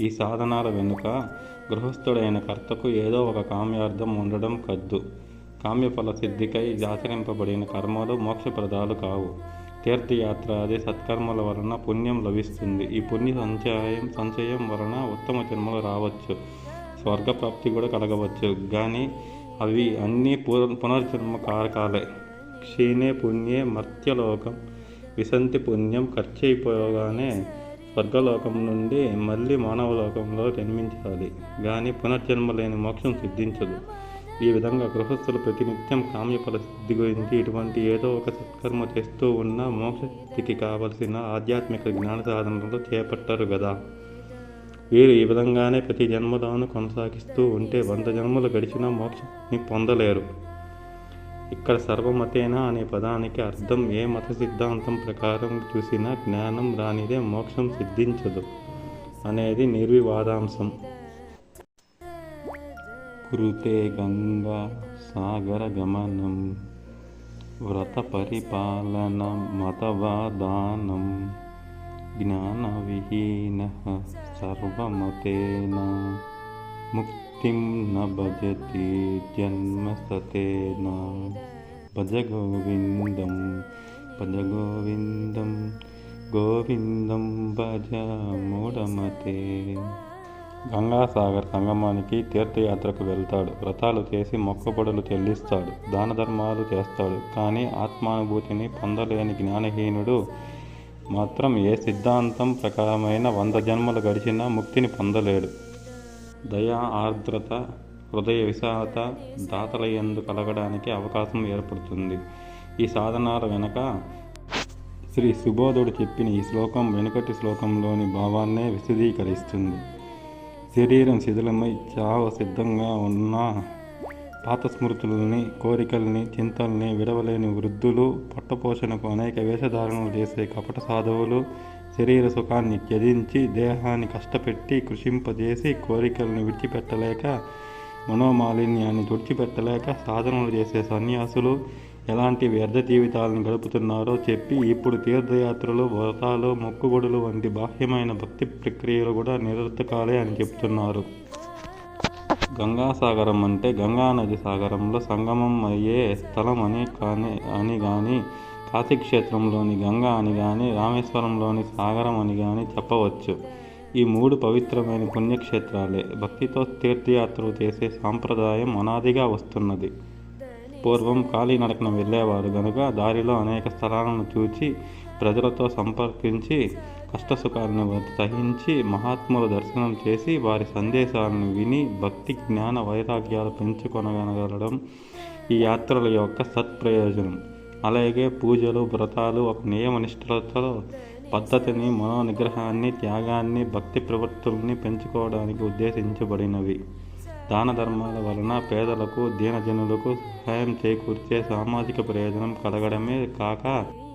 ఈ సాధనాల వెనుక గృహస్థుడైన కర్తకు ఏదో ఒక కామ్యార్థం ఉండడం కద్దు. కామ్యఫల సిద్ధికై ఆచరింపబడిన కర్మలు మోక్షప్రదాలు కావు. తీర్థయాత్రాది సత్కర్మల వలన పుణ్యం లభిస్తుంది. ఈ పుణ్య సంచయం సంచయం వలన ఉత్తమ జన్మలు రావచ్చు. స్వర్గప్రాప్తి కూడా కలగవచ్చు. కానీ అవి అన్నీ పూర్ పునర్జన్మ కారకాలే. క్షీణే పుణ్యే మర్త్యలోకం. విసంతి పుణ్యం ఖర్చయిపోగానే స్వర్గలోకం నుండి మళ్ళీ మానవలోకంలో జన్మించాలి. కానీ పునర్జన్మ లేని మోక్షం సిద్ధించదు. ఈ విధంగా గృహస్థులు ప్రతినిత్యం కామ్యఫల సిద్ధి గురించి ఇటువంటి ఏదో ఒక సత్కర్మ చేస్తూ ఉన్న మోక్షస్థితికి కావలసిన ఆధ్యాత్మిక జ్ఞాన సాధనలు చేపట్టారు కదా వీరు ఈ విధంగానే ప్రతి జన్మలోనూ కొనసాగిస్తూ ఉంటే వంద జన్మలు గడిచినా మోక్షాన్ని పొందలేరు. ఇక్కడ సర్వమతేన అనే పదానికి అర్థం ఏ మత సిద్ధాంతం ప్రకారం చూసినా జ్ఞానం రానిదే మోక్షం సిద్ధించదు అనేది నిర్వివాదాంశం. కృతే గంగా సాగర గమనం వ్రత పరిపాలన మతవాదానం జ్ఞానవిహీన సర్వమతేన? ముక్తిం న భజతి జన్మసతేన భజ గోవిందం భజ గోవిందం గోవిందం భజ మూఢమతే గంగాసాగర్ సంగమానికి తీర్థయాత్రకు వెళ్తాడు. వ్రతాలు చేసి మొక్కబడులు చెల్లిస్తాడు. దాన ధర్మాలు చేస్తాడు. కానీ ఆత్మానుభూతిని పొందలేని జ్ఞానహీనుడు మాత్రం ఏ సిద్ధాంతం ప్రకారమైన వంద జన్మలు గడిచినా ముక్తిని పొందలేడు. దయా ఆర్ద్రత హృదయ విశాలత దాతల ఎందు కలగడానికి అవకాశం ఏర్పడుతుంది. ఈ సాధనాల వెనక శ్రీ సుబోధుడు చెప్పిన ఈ శ్లోకం వెనుకటి శ్లోకంలోని భావాన్నే విశదీకరిస్తుంది. శరీరం శిథిలమై చావ సిద్ధంగా ఉన్న పాత స్మృతులని కోరికల్ని చింతల్ని విడవలేని వృద్ధులు పొట్టపోషణకు అనేక వేషధారణలు చేసే కపట సాధువులు శరీర సుఖాన్ని త్యజించి దేహాన్ని కష్టపెట్టి కృషింపజేసి కోరికలను విడిచిపెట్టలేక మనోమాలిన్యాన్ని తుడిచిపెట్టలేక సాధనలు చేసే సన్యాసులు ఎలాంటి వ్యర్థ జీవితాలను గడుపుతున్నారో చెప్పి ఇప్పుడు తీర్థయాత్రలు వ్రతాలు మొక్కుబడులు వంటి బాహ్యమైన భక్తి ప్రక్రియలు కూడా నిరర్థకాలే అని చెప్తున్నారు. గంగాసాగరం అంటే గంగా నది సాగరంలో సంగమం అయ్యే స్థలం అని కానీ అని కానీ కాశీక్షేత్రంలోని గంగా అని కానీ రామేశ్వరంలోని సాగరం అని కానీ చెప్పవచ్చు. ఈ మూడు పవిత్రమైన పుణ్యక్షేత్రాలే. భక్తితో తీర్థయాత్రలు చేసే సాంప్రదాయం అనాదిగా వస్తున్నది. పూర్వం కాలినడకన వెళ్ళేవారు గనుక దారిలో అనేక స్థలాలను చూచి ప్రజలతో సంపర్కించి కష్టసుఖాలను సహించి మహాత్ముల దర్శనం చేసి వారి సందేశాలను విని భక్తి జ్ఞాన వైరాగ్యాలు పెంచుకొనగలగడం ఈ యాత్రల యొక్క సత్ప్రయోజనం. అలాగే పూజలు వ్రతాలు ఒక నియమనిష్టలతో పద్ధతిని మనోనిగ్రహాన్ని త్యాగాన్ని భక్తి ప్రవృత్తుల్ని పెంచుకోవడానికి ఉద్దేశించబడినవి. దాన ధర్మాల వలన పేదలకు దీనజనులకు సహాయం చేకూర్చే సామాజిక ప్రయోజనం కలగడమే కాక